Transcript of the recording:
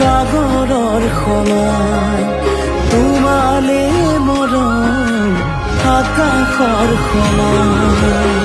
সাগৰৰ সমান তোমালে মৰম আকাশৰ সমান